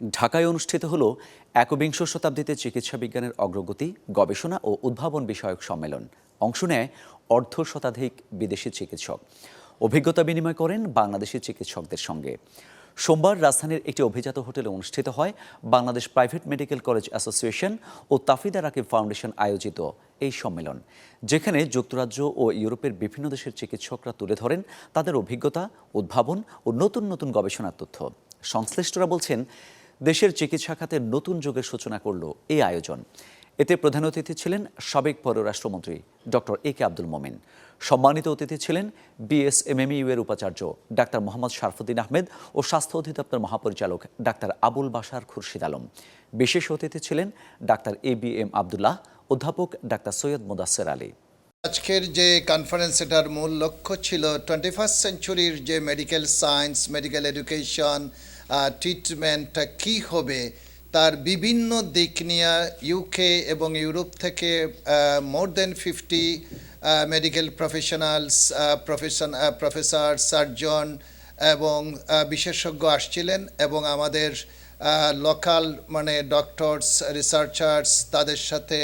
ঢাকায় অনুষ্ঠিত হল একবিংশ শতাব্দীতে চিকিৎসা বিজ্ঞানের অগ্রগতি, গবেষণা ও উদ্ভাবন বিষয়ক সম্মেলন। অংশ নেয় অর্ধ শতাধিক বিদেশি চিকিৎসক। অভিজ্ঞতা বিনিময় করেন বাংলাদেশি চিকিৎসকদের সঙ্গে। সোমবার রাজধানীর একটি অভিজাত হোটেলে অনুষ্ঠিত হয় Bangladesh private medical college association ও তাফিদা রাকিব ফাউন্ডেশন আয়োজিত এই সম্মেলন, যেখানে যুক্তরাজ্য ও ইউরোপের বিভিন্ন দেশের চিকিৎসকরা তুলে ধরেন তাদের অভিজ্ঞতা, উদ্ভাবন ও নতুন নতুন গবেষণার তথ্য। সংশ্লিষ্টরা বলছেন দেশের চিকিৎসা খাতের নতুন যুগের সূচনা করল এই আয়োজন। এতে প্রধান অতিথি ছিলেন সাবেক পররাষ্ট্রমন্ত্রী ডক্টর এ কে আব্দুল মোমেন। সম্মানিত অতিথি ছিলেন বিএসএমএমইউ এর উপাচার্য ডাক্তার মোহাম্মদ শারফুদ্দিন আহমেদ ও স্বাস্থ্য অধিদপ্তর মহাপরিচালক ডাক্তার আবুল বাশার খুরশিদ আলম। বিশেষ অতিথি ছিলেন doctor A B M Abdullah, অধ্যাপক ডাক্তার সৈয়দ মোদাসের আলী। আজকের যে কনফারেন্স এটার মূল লক্ষ্য ছিল টোয়েন্টি ফার্স্ট সেঞ্চুরির যে মেডিকেল সায়েন্স মেডিকেল এডুকেশন ট্রিটমেন্টটা কী হবে, তার বিভিন্ন দিক নিয়ে ইউকে এবং ইউরোপ থেকে more than fifty medical professionals profession professor surgeon এবং বিশেষজ্ঞ আসছিলেন এবং আমাদের লোকাল মানে ডক্টরস রিসার্চার্স তাদের সাথে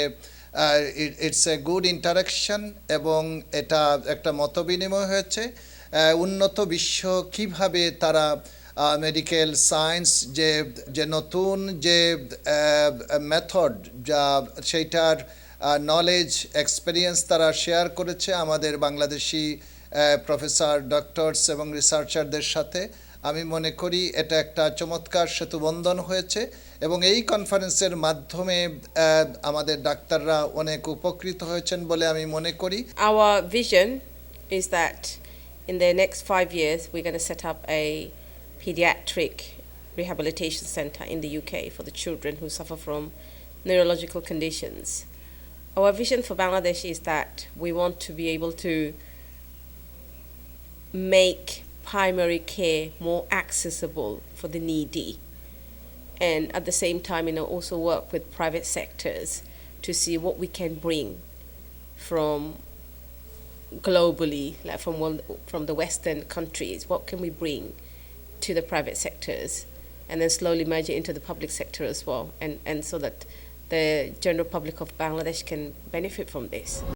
ইটস এ গুড ইন্টারাকশন এবং এটা একটা মতবিনিময় হয়েছে। উন্নত বিশ্ব কীভাবে তারা মেডিকেল সায়েন্স যে যে নতুন যে মেথড যা সেইটার নলেজ এক্সপেরিয়েন্স তারা শেয়ার করেছে আমাদের বাংলাদেশি প্রফেসর ডক্টরস এবং রিসার্চারদের সাথে। আমি মনে করি এটা একটা চমৎকার সেতুবন্ধন হয়েছে এবং এই কনফারেন্সের মাধ্যমে আমাদের ডাক্তাররা অনেক উপকৃত হয়েছেন বলে আমি মনে করি। Our vision is that in the next five years, we're going set up a pediatric rehabilitation center in the UK for the children who suffer from neurological conditions. Our vision for Bangladesh is that we want to be able to make primary care more accessible for the needy and at the same time you know also work with private sectors to see what we can bring from globally, like from from the Western countries, what can we bring to the private sectors, and then slowly merge it into the public sector as well, and, and so that the general public of Bangladesh can benefit from this.